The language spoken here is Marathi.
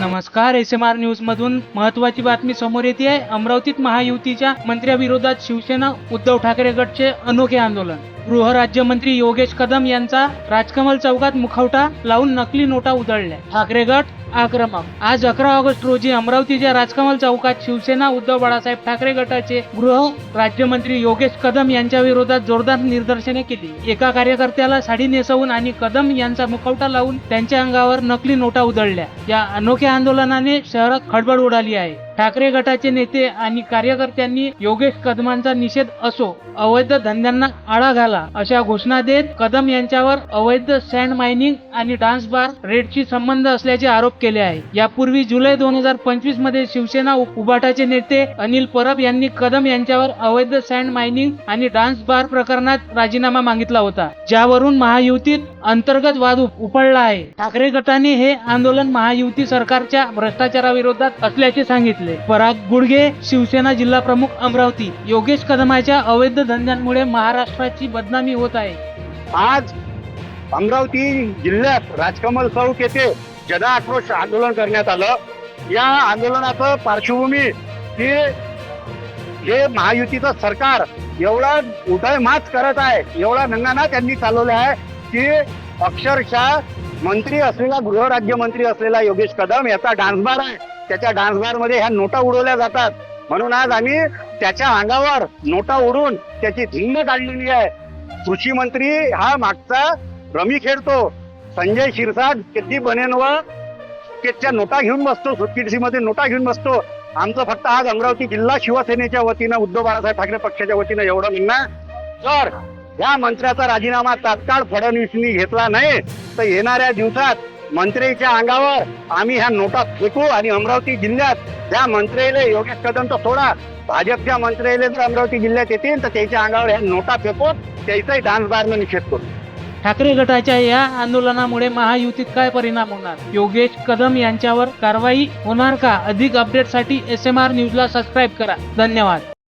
नमस्कार एस एम आर न्यूज मधून महत्वाची बातमी समोर येते आहे अमरावतीत महायुतीच्या मंत्र्याविरोधात शिवसेना उद्धव ठाकरे गटचे अनोखे आंदोलन. गृहराज्यमंत्री योगेश कदम यांचा राजकमल चौकात मुखवटा लावून नकली नोटा उधळल्या. ठाकरे गट आक्रमक. आज अकरा ऑगस्ट रोजी अमरावतीच्या राजकमल चौकात शिवसेना उद्धव बाळासाहेब ठाकरे गटाचे गृह राज्यमंत्री योगेश कदम यांच्या विरोधात जोरदार निदर्शने केली. एका कार्यकर्त्याला साडी नेसवून आणि कदम यांचा मुखवटा लावून त्यांच्या अंगावर नकली नोटा उधळल्या. या अनोख्या आंदोलनाने शहरात खळबळ उडाली आहे. ठाकरे गटाचे नेते आणि कार्यकर्त्यांनी योगेश कदमांचा निषेध असो अवैध धंद्यांना आळा घाला. अशा घोषणा देत कदम यांच्यावर अवैध सँड मायनिंग आणि डान्स बार रेडशी संबंध असल्याचे आरोप केले आहे. यापूर्वी जुलै दोन हजार पंचवीसमध्ये शिवसेना उभाटाचे नेते अनिल परब यांनी कदम यांच्यावर अवैध सँड मायनिंग आणि डान्स बार प्रकरणात राजीनामा मागितला होता. ज्यावरून महायुतीत अंतर्गत वाद उपडला आहे. ठाकरे गटाने हे आंदोलन महायुती सरकारच्या भ्रष्टाचाराविरोधात असल्याचे सांगितले. पराग गुडगे शिवसेना जिल्हा प्रमुख अमरावती योगेश कदमाच्या अवैध धंद्यांमुळे महाराष्ट्राची बदनामी होत आहे. आज अमरावती जिल्ह्यात राजकमल चौक येथे जनआक्रोश आंदोलन करण्यात आलं. या आंदोलनाचं पार्श्वभूमी की हे महायुतीचं सरकार एवढा उदयमात करत आहे एवढा नंगाना त्यांनी चालवला आहे. की अक्षरशः मंत्री असलेला गृहराज्यमंत्री असलेला योगेश कदम याचा डान्सबार आहे. त्याच्या डान्समध्ये ह्या नोटा उडवल्या जातात. म्हणून आज आम्ही त्याच्या अंगावर नोटा उडून त्याची धिंड काढलेली आहे. कृषी मंत्री हा मागचा रमी खेळतो संजय शिरसाट किती बनेन व त्याच्या नोटा घेऊन बसतो सुटकेसी मध्ये नोटा घेऊन बसतो. आमचं फक्त आज अमरावती जिल्हा शिवसेनेच्या वतीनं उद्धव बाळासाहेब ठाकरे पक्षाच्या वतीनं एवढं म्हणणं जर या मंत्र्याचा राजीनामा तात्काळ फडणवीसनी घेतला नाही तर येणाऱ्या दिवसात मंत्र्याच्या अंगावर आम्ही ह्या नोटा फेकू आणि अमरावती जिल्ह्यात या मंत्रीले योगेश कदम तर सोडा भाजपच्या मंत्र्याला जर अमरावती जिल्ह्यात येतील तर त्याच्या अंगावर ह्या नोटा फेकून त्याचाही डान्स बारनं निषेध करू. ठाकरे गटाच्या या आंदोलनामुळे महायुतीत काय परिणाम होणार? योगेश कदम यांच्यावर कारवाई होणार का? अधिक अपडेटसाठी एस एम आर न्यूजला सबस्क्राईब करा. धन्यवाद.